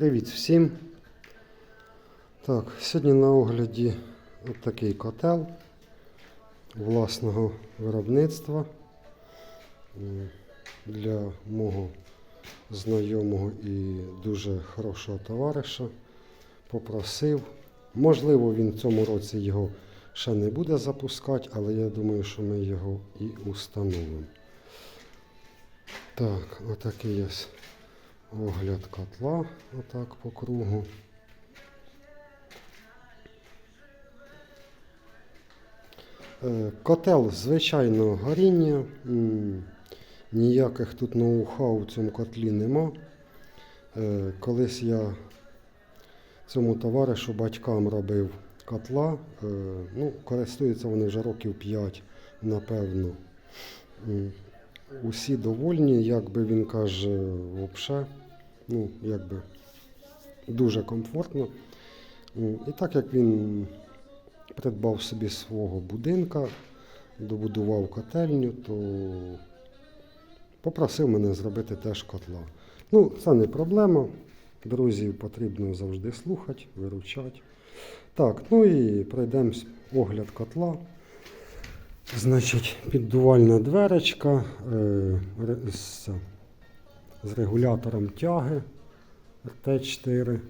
Привіт всім. Так, сьогодні на огляді от такий котел власного виробництва для мого знайомого і дуже хорошого товариша. Попросив. Можливо, він в цьому році його ще не буде запускати, але я думаю, що ми його і установимо. Так, отакий ось огляд котла, отак по кругу. Е, Котел звичайного горіння. Ніяких тут ноу-хау в цьому котлі нема. Е, Колись я цьому товаришу батькам робив котла. Е, Ну, користуються вони вже років 5, напевно. Усі довольні, як би він каже, взагалі, ну, якби дуже комфортно. І так як він придбав собі свого будинка, добудував котельню, то попросив мене зробити теж котла. Ну, це не проблема. Друзів потрібно завжди слухати, виручати. Так, ну і пройдемо огляд котла. Значить, піддувальна дверечка е, з, з регулятором тяги Т4. Е,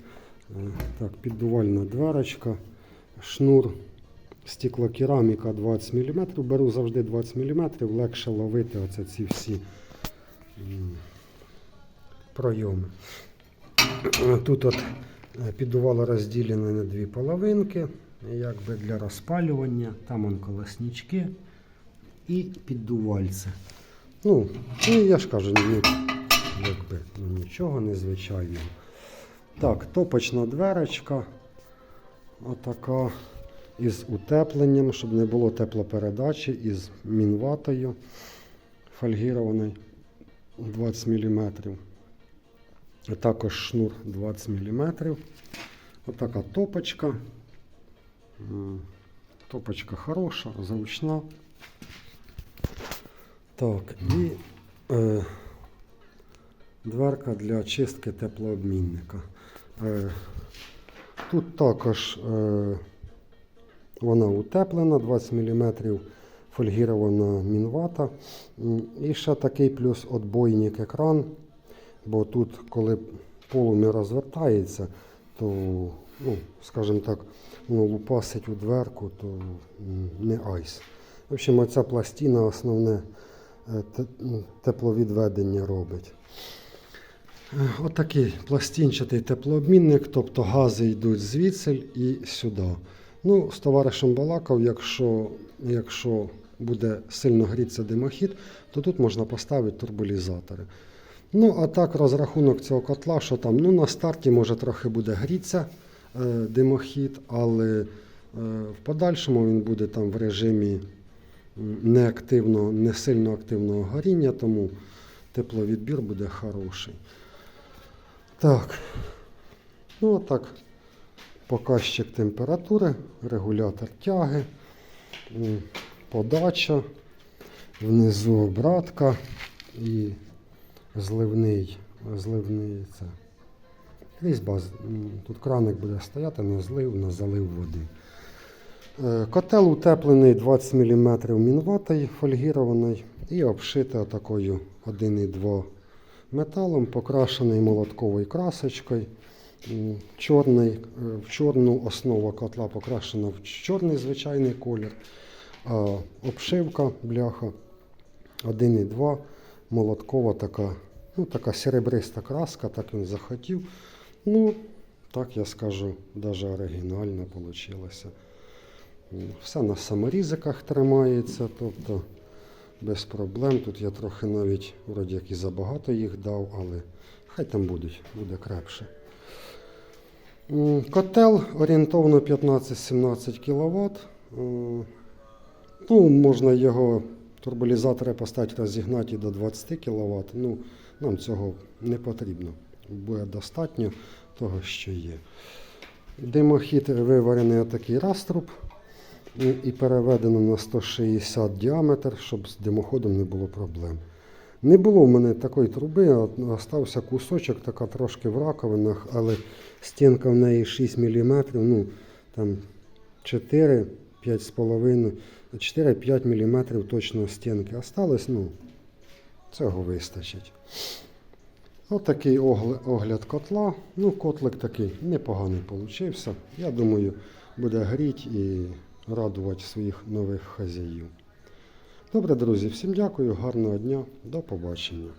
так, піддувальна дверечка, шнур стеклокераміка 20 мм. Беру завжди 20 мм, легше ловити оце ці всі пройоми. Е, Тут от піддувало розділене на дві половинки, якби для розпалювання. Там он колеснички і піддувальце. Ну, ну я ж кажу, ну, якби, ну, нічого незвичайного. Так, топочна дверочка. Отака із утепленням, щоб не було теплопередачі, із мінватою фольгірованою 20 мм. Також шнур 20 мм. Отака топочка. Топочка хороша, зручна. Так, і е, дверка для чистки теплообмінника. Е, тут також е, вона утеплена, 20 мм фольгірована мінвата. І ще такий плюс отбойник екран, бо тут, коли полум'я розвертається, то, ну, скажімо так, воно лупасить у дверку, то не айс. В общем, оця пластина основне тепловідведення робить. Е, Отакий пластинчатий теплообмінник, тобто гази йдуть звідси і сюди. Ну, з товаришем балакав, якщо, якщо буде сильно грітися димохід, то тут можна поставити турболізатори. Ну, а так, розрахунок цього котла, що там ну, на старті може трохи буде грітися е, димохід, але е, в подальшому він буде там в режимі неактивного, не сильно активного горіння, тому тепловідбір буде хороший. Так. Ну, отак. Показчик температури, регулятор тяги, подача, внизу обратка і зливний, зливний це. Різьба, тут краник буде стояти, не злив, на залив води. Котел утеплений 20 мм мінватою фольгірований і обшитий такою 1,2 металом, покрашений молотковою красочкою. Чорний, е, в чорну основа котла покрашена в чорний звичайний колір. А обшивка бляха 1,2 молоткова така, ну, така серебриста краска, так він захотів. Ну, так я скажу, навіть оригінально вийшло. Все на саморізиках тримається, тобто без проблем. Тут я трохи навіть вроді як і забагато їх дав, але хай там будуть, буде крепше. Котел орієнтовно 15-17 кВт. Ну, можна його турболізатори поставити, розігнати до 20 кВт. Ну, нам цього не потрібно. Буде достатньо того, що є. Димохід виварений отакий раструб і- переведено на 160 діаметр, щоб з димоходом не було проблем. Не було в мене такої труби, остався кусочок, така трошки в раковинах, але стінка в неї 6 мм, ну там 4, 5,5, 4-5 мм точно стінки. Осталось, ну, цього вистачить. Отакий огляд котла. Ну, котлик такий непоганий получився. Я думаю, буде гріть і радувати своїх нових хазяїв. Добре, друзі, всім дякую, гарного дня, до побачення.